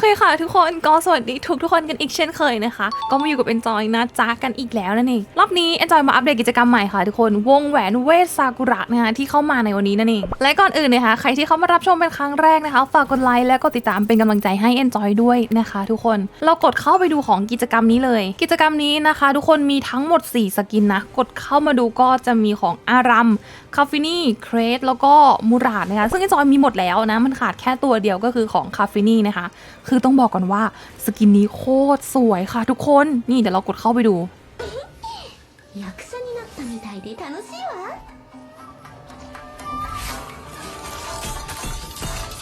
เคค่ะทุกคนก็สวัสดีทุกทุกคนกันอีกเช่นเคยนะคะ ก็มาอยู่กับ Enjoy นะจ้ากันอีกแล้วนั่นเองรอบนี้ Enjoy มาอัปเดตกิจกรรมใหม่ค่ะทุกคนวงแหวนเวทซากุระนะคะที่เข้ามาในวันนี้นั่นเองและก่อนอื่นนะคะใครที่เข้ามารับชมเป็นครั้งแรกนะคะฝากกดไลค์และกดติดตามเป็นกำลังใจให้ Enjoy ด้วยนะคะ ทุกคนเรากดเข้าไปดูของกิจกรรมนี้เลย กิจกรรมนี้นะคะ ทุกคนมีทั้งหมด 4 สกินนะกดเข้ามาดูก็จะมีของอารัมคาฟินี่เครสแล้วก็มูราดนะคะซึ่งไอจอยมีหมดแล้วนะมันขาดแค่ตัวเดียวก็คือของคาฟินี่นะคะคือต้องบอกก่อนว่าสกินนี้โคตรสวยค่ะทุกคน นี่เดี๋ยวเรากดเข้าไปดู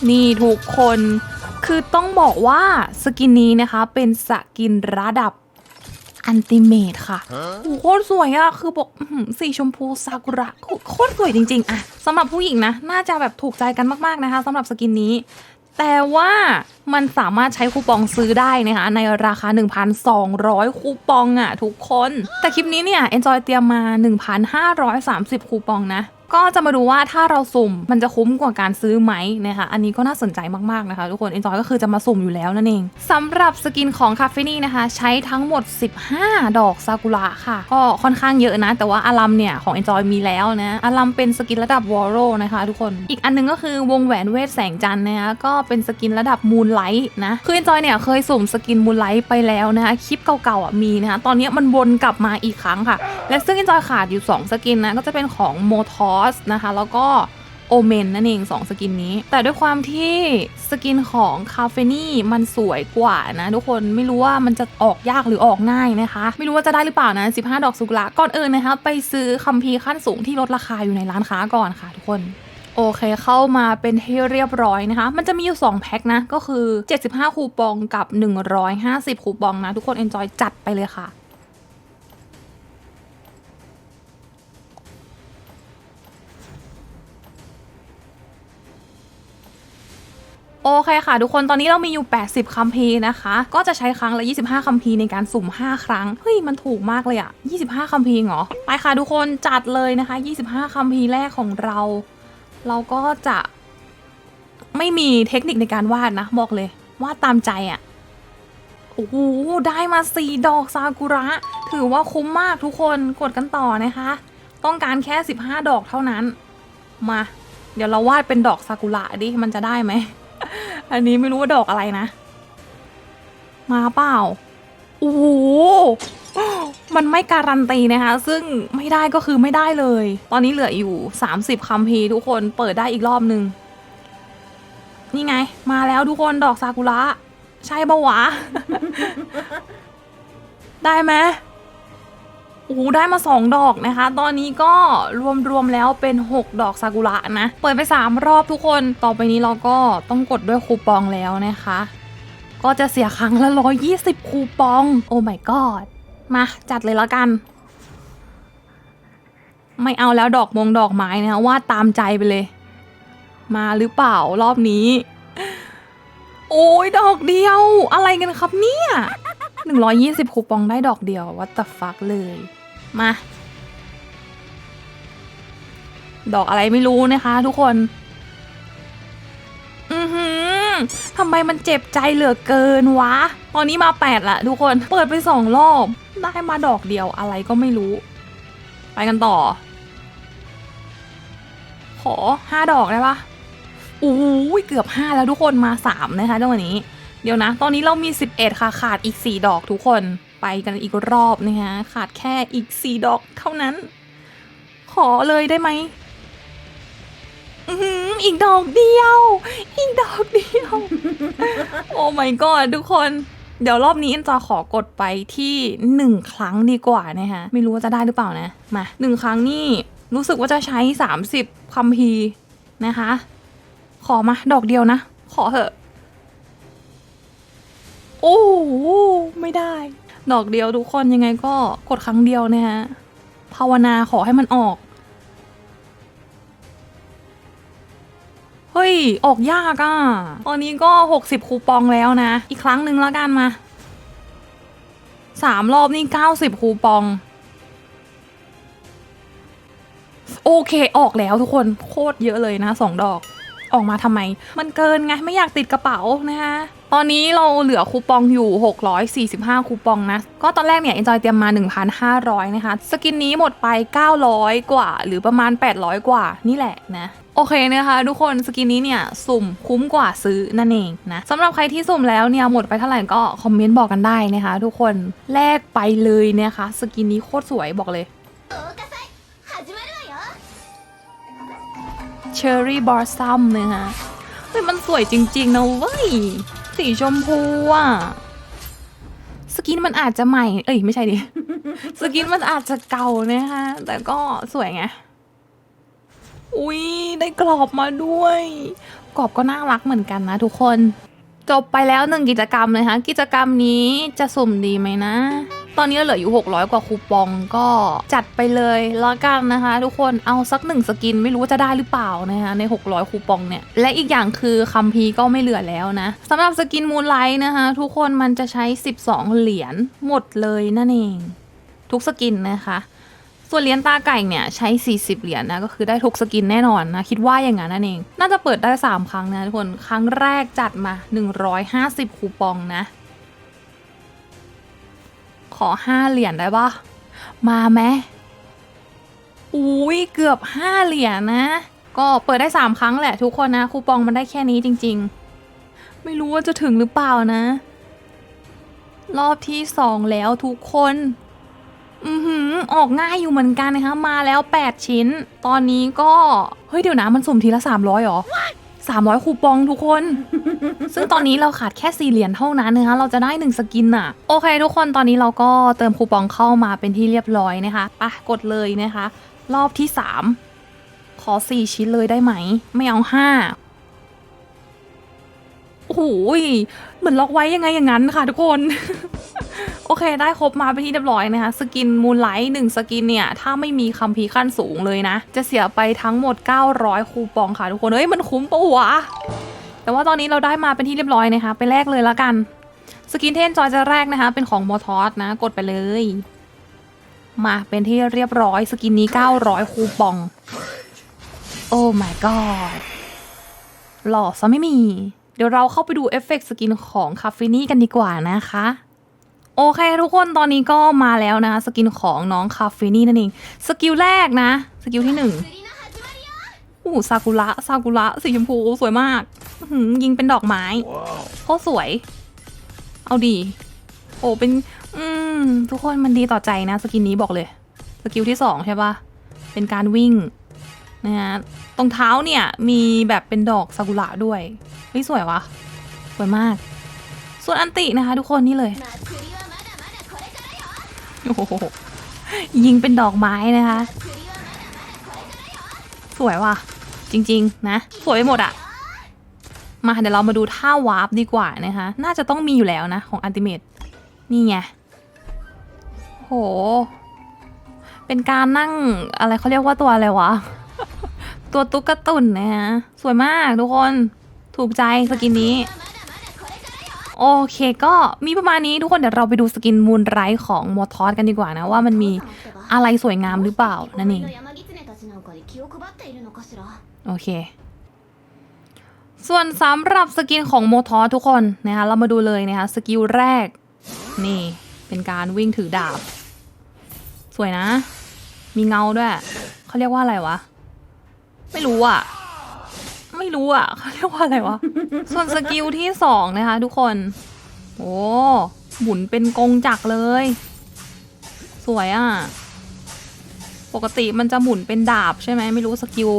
นี่ทุกคน คือต้องบอกว่าสกินนี้นะคะเป็นสกินระดับอันติเมตค่ะโคตรสวยอะคือบอกสีชมพูซากุระโคตรสวยจริง ๆอะสำหรับผู้หญิงนะ น่าจะแบบถูกใจกันมากๆนะคะสำหรับสกินนี้ แต่ว่ามันสามารถใช้คูปองซื้อได้นะคะในราคา 1,200 คูปองอะทุกคน แต่คลิปนี้เนี่ย Enjoy เตรียมมา 1,530 คูปองนะ ก็จะมาดูว่าถ้าเราสุ่มมันจะคุ้มกว่าการซื้อไหมนะคะอันนี้ก็น่าสนใจมากๆนะคะ ทุกคน Enjoy ก็คือจะมาสุ่มอยู่แล้วนั่นเองสำหรับสกินของคาเฟนี่นะคะ ใช้ทั้งหมด 15 ดอกซากุระค่ะ ก็ค่อนข้างเยอะนะ แต่ว่าอารัมเนี่ย ของ Enjoy มีแล้วนะอารัมเป็นสกินระดับวอลโรนะคะทุกคนอีกอันหนึงก็คือวงแหวนเวทแสงจันทร์นะคะก็เป็นสกินระดับมูนไลท์นะคือ Enjoy เนี่ยเคยสุ่มสกินมูนไลท์ไปแล้วนะคะคลิปเก่าๆอะมีนะคะตอนนี้มันวนกลับมาอีกครั้งค่ะ และซึ่ง Enjoy ขาดอยู่ 2 สกินนะก็จะเป็นของ m o t o s นะคะ แล้วก็โอเมนนั่นเอง2สกินนี้ แต่ด้วยความที่สกินของคาเฟนี่มันสวยกว่านะทุกคนไม่รู้ว่ามันจะออกยากหรือออกง่ายนะคะ ไม่รู้ว่าจะได้หรือเปล่านะ 15 ดอกสุกุระก่อนอื่นนะคะ ไปซื้อคัมภีร์ขั้นสูงที่ลดราคาอยู่ในร้านค้าก่อนค่ะทุกคนโอเคเข้ามาเป็นที่เรียบร้อยนะคะ มันจะมีอยู่ 2 แพ็คนะ ก็คือ 75 คูปองกับ 150 คูปองนะ ทุกคน enjoy จัดไปเลยค่ะ โอเคค่ะ ทุกคนตอนนี้เรามีอยู่ 80 คัมภีร์นะคะ ก็จะใช้ครั้งละ 25 คัมภีร์ในการสุ่ม 5 ครั้ง เฮ้ย มันถูกมากเลยอะ25 คัมภีร์เหรอ ไปค่ะทุกคนจัดเลยนะคะ 25 คัมภีร์แรกของเรา เราก็จะไม่มีเทคนิคในการวาดนะ บอกเลย วาดตามใจอะโอ้โห ได้มา 4 ดอกซากุระ ถือว่าคุ้มมากทุกคนกดกันต่อนะคะ ต้องการแค่ 15 ดอกเท่านั้น มา เดี๋ยวเราวาดเป็นดอกซากุระดิมันจะได้ไหม อันนี้ไม่รู้ว่าดอกอะไรนะ มาเปล่า โอ้โห มันไม่การันตีนะคะ ซึ่งไม่ได้ก็คือไม่ได้เลย ตอนนี้เหลืออยู่ 30คัมภีทุกคนเปิดได้อีกรอบนึง นี่ไง มาแล้วทุกคนดอกซากุระ ใช่ปะวะ ได้ไหม โอ้ได้มาสองดอกนะคะ ตอนนี้ก็รวมๆแล้วเป็น 6 ดอกซากุระนะ เปิดไป 3 รอบทุกคน ต่อไปนี้เราก็ต้องกดด้วยคูปองแล้วนะคะ ก็จะเสียครั้งละ 120 คูปอง โอ้ my god มาจัดเลยแล้วกัน ไม่เอาแล้วดอกมงดอกไม้นะคะวาดตามใจไปเลย มาหรือเปล่ารอบนี้ โอ้ยดอกเดียว อะไรกันครับเนี่ย 120 คูปองได้ดอกเดียววัต the fuck เลย มา ดอกอะไรไม่รู้นะคะ ทุกคน อือหือทำไมมันเจ็บใจเหลือเกินวะ ตอนนี้มาแปดละทุกคน เปิดไปสองรอบ ได้มาดอกเดียวอะไรก็ไม่รู้ ไปกันต่อ ขอห้าดอกได้ปะอู้เกือบห้าแล้วทุกคนมาสามนะคะจังหวะนี้ เดี๋ยวนะ ตอนนี้เรามี 11 ค่ะ ขาดอีก 4 ดอกทุกคน ไปกันอีกรอบนะคะขาดแค่อีก 4 ดอกเท่านั้น ขอเลยได้ไหมอืมอีกดอกเดียว อีกดอกเดียว โอ้ my god ทุกคน เดี๋ยวรอบนี้เอ็นจอขอกดไปที่1ครั้งดีกว่านะคะไม่รู้ว่าจะได้หรือเปล่านะ มา1ครั้งนี่รู้สึกว่าจะใช้ 30 คัมภีนะคะ ขอมาดอกเดียวนะ ขอเถอะ โอ้โหไม่ได้ ดอกเดียวทุกคนยังไงก็กดครั้งเดียวเนี่ยฮะ ภาวนาขอให้มันออก เฮ้ย ออกยากอะ่ะ ตอนนี้ก็ 60 คูปองแล้วนะ อีกครั้งหนึ่งแล้วกันมาสามรอบนี่ 90 คูปอง โอเคออกแล้วทุกคนโคตรเยอะเลยนะสองดอกออกมาทำไม มันเกินไง ไม่อยากติดกระเป๋านะคะ ตอนนี้เราเหลือคูปองอยู่ 645 คูปองนะ ก็ตอนแรกเนี่ยเอ็นจอยเตรียมมา 1,500 นะคะ สกินนี้หมดไป 900 กว่า หรือประมาณ 800 กว่านี่แหละนะโอเคนะคะทุกคนสกินนี้เนี่ยสุ่มคุ้มกว่าซื้อนั่นเองนะสำหรับใครที่สุ่มแล้วเนี่ยหมดไปเท่าไหร่ก็คอมเมนต์บอกกันได้นะคะ ทุกคนแลกไปเลยนะคะ สกินนี้โคตรสวยบอกเลยเชอร์รี่บอสซัมนะคะเฮ้ยมันสวยจริงๆนะเว้ย สีชมพูอะ สกินมันอาจจะใหม่ เอ้ยไม่ใช่ดิ สกินมันอาจจะเก่านะคะ แต่ก็สวยไง อุ้ยได้กรอบมาด้วย กรอบก็น่ารักเหมือนกันนะทุกคน จบไปแล้วหนึ่งกิจกรรมเลยค่ะกิจกรรมนี้จะสุ่มดีไหมนะ ตอนนี้เหลืออยู่ 600 กว่าคูปองก็จัดไปเลยแล้วกันนะคะ ทุกคนเอาสักหนึ่งสกินไม่รู้ว่าจะได้หรือเปล่านะคะใน 600 คูปองเนี่ย และอีกอย่างคือคัมพีก็ไม่เหลือแล้วนะสำหรับสกินมูนไลท์นะคะ ทุกคนมันจะใช้ 12 เหรียญหมดเลยนั่นเอง ทุกสกินนะคะส่วนเหรียญตาไก่เนี่ยใช้ 40 เหรียญนะก็คือได้ทุกสกินแน่นอนนะ คิดว่าอย่างนั้นนั่นเอง น่าจะเปิดได้ 3 ครั้งนะทุกคน ครั้งแรกจัดมา 150 คูปองนะ ขอ5เหรียญได้ปะมาไหมอุ้ยเกือบ5เหรียญนะ ก็เปิดได้3ครั้งแหละทุกคนนะ คูปองมันได้แค่นี้จริง ๆ ไม่รู้ว่าจะถึงหรือเปล่านะ รอบที่2แล้วทุกคนอือหือออกง่ายอยู่เหมือนกันนะคะ มาแล้ว 8 ชิ้น ตอนนี้ก็ เฮ้ยเดี๋ยวนะมันสุ่มทีละ 300หรอ 300 คูปองทุกคน ซึ่งตอนนี้เราขาดแค่4เหรียญเท่านั้นนะคะ เราจะได้ 1 สกินอะโอเคทุกคนตอนนี้เราก็เติมคูปองเข้ามาเป็นที่เรียบร้อยนะคะปะกดเลยนะคะ รอบที่ 3 ขอ 4 ชิ้นเลยได้ไหม ไม่เอา 5โอ้โหยเหมือนล็อกไว้ยังไงอย่างนั้นค่ะทุกคน โอเค ได้ครบมาเป็นที่เรียบร้อยนะคะ สกินมูนไลท์หนึ่งสกินเนี่ย ถ้าไม่มีคัมภีร์ขั้นสูงเลยนะ จะเสียไปทั้งหมด 900 คูปองค่ะทุกคน เฮ้ย มันคุ้มปะวะ แต่ว่าตอนนี้เราได้มาเป็นที่เรียบร้อยนะคะ ไปแลกเลยละกัน สกินเทนจอยจะแรกนะคะ เป็นของมอทอสนะ กดไปเลย มาเป็นที่เรียบร้อย สกินนี้ 900 คูปอง โอ้ my god หล่อซะไม่มี เดี๋ยวเราเข้าไปดูเอฟเฟกต์สกินของคาเฟนี่กันดีกว่านะคะ โอเคทุกคนตอนนี้ก็มาแล้วนะคะสกินของน้องคาเฟนี่นั่นเองสกิลแรกนะ สกิลที่หนึ่งโอ้ซากุระซากุระสีชมพูสวยมากยิงเป็นดอกไม้โคตรสวย เอาดี โอ้เป็น อืม ทุกคนมันดีต่อใจนะสกินนี้บอกเลย สกิลที่สองใช่ป่ะเป็นการวิ่งนะฮะตรงเท้าเนี่ยมีแบบเป็นดอกซากุระด้วยเฮ้ยสวยวะสวยมาก ส่วนอันตินะคะ ทุกคนนี่เลย ยิงเป็นดอกไม้นะคะ สวยว่ะ จริง ๆ นะ สวยไปหมดอะมาเดี๋ยวเรามาดูท่าวาร์ปดีกว่านะคะ น่าจะต้องมีอยู่แล้วนะ ของอันติเมตนี่ไงโห เป็นการนั่งอะไรเขาเรียกว่าตัวอะไรวะ ตัวตุ๊กตุ่นนะฮะ สวยมากทุกคน ถูกใจสกินนี้ โอเคก็มีประมาณนี้ทุกคนเดี๋ยวเราไปดูสกินมูนไรท์ของมอทอสกันดีกว่านะ ว่ามันมีอะไรสวยงามหรือเปล่า นั่นเอง โอเค ส่วนสำหรับสกินของโมทอสทุกคนนะคะเรามาดูเลยนะคะสกิลแรก นี่เป็นการวิ่งถือดาบ สวยนะ มีเงาด้วย เขาเรียกว่าอะไรวะ ไม่รู้อะ ไม่รู้อะเขาเรียกว่าอะไรวะ ส่วนสกิลที่สองนะคะทุกคน โอ้หมุนเป็นกงจักรเลย สวยอะ ปกติมันจะหมุนเป็นดาบใช่ไหมไม่รู้สกิล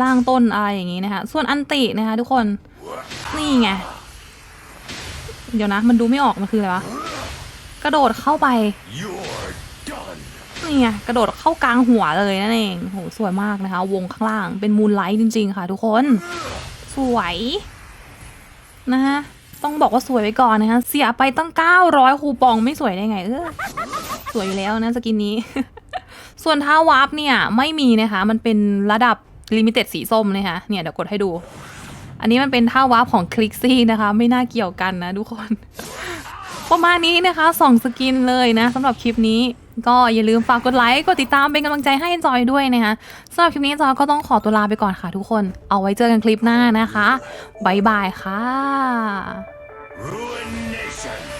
ล่างต้นอะไรอย่างนี้นะคะ ส่วนอันตินะคะทุกคน นี่ไง เดี๋ยวนะ มันดูไม่ออกมันคืออะไรวะ กระโดดเข้าไป นี่ไงกระโดดเข้ากลางหัวเลยนั่นเองโหสวยมากนะคะ วงข้างล่างเป็นมูนไลท์จริง ๆ ค่ะ ทุกคน สวยนะคะต้องบอกว่าสวยไว้ก่อนนะคะ เสียไปตั้ง 900 คูปองไม่สวยได้ไง เออสวยอยู่แล้วนะสกินนี้ ส่วนท่าวาร์ปเนี่ยไม่มีนะคะ มันเป็นระดับลิมิเต็ดสีส้มนะคะเนี่ยเดี๋ยวกดให้ดู อันนี้มันเป็นท่าวาร์ปของคลิกซี่นะคะ ไม่น่าเกี่ยวกันนะทุกคนประมาณนี้นะคะสองสกินเลยนะสำหรับคลิปนี้ ก็อย่าลืมฝากกดไลค์ กดติดตามเป็นกำลังใจให้จอยด้วยนะคะสำหรับคลิปนี้จอยก็ต้องขอตัวลาไปก่อนค่ะทุกคน เอาไว้เจอกันคลิปหน้านะคะ บ๊ายบายค่ะ Ruination.